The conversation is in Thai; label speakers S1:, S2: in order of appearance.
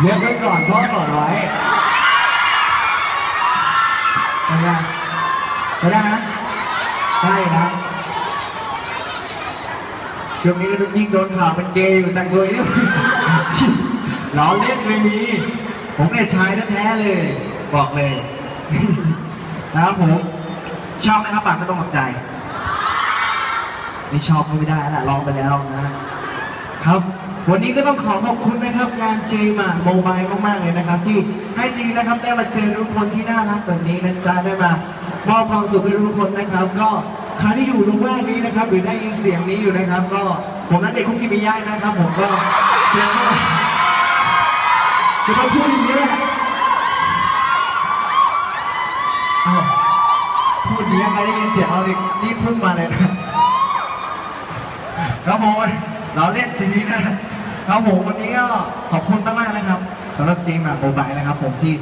S1: เยอะไว้ก่อนพ่อสอนไว้เป็นไงไม่ได้นะได้นะช่วงนี้ก็ยิ่งโดนข่าวเป็นเกย์อยู่แต่งตัวนี้ล้อเล่นเลยมี ผมเนี่ยชายแท้ๆเลย บอกเลยนะครับผมชอบไหมครับปัดไม่ต้องหลับใจ ไม่ชอบก็ไม่ได้แล้วล่ะลองไปแล้วนะครับ วันนี้ก็ต้องขอขอบคุณนะครับงานเจมาโมบายมากๆเลยนะครับ ที่ให้จริงนะครับได้มาเจอทุกคนที่น่ารักแบบนี้นะจ๊ะได้มามอบความสุขให้ทุกคนนะครับ ก็ใครที่อยู่ตรงว่างนี้นะครับ หรือได้ยินเสียงนี้อยู่นะครับ ก็ผมนัดเด็กคุกกี้มิยะนะครับ ผมก็เชิญเข้ามาจะมาพูดอย่างนี้แหละพูดอย่างนี้ใครได้ยินเสียงเราดินี่เพิ่งมาเลยนะครับผมเราเล่นทีนี้นะ ครับผมวันนี้ก็ขอบคุณมากๆนะครับสำหรับเจมส์มาโมบายนะครับผมที่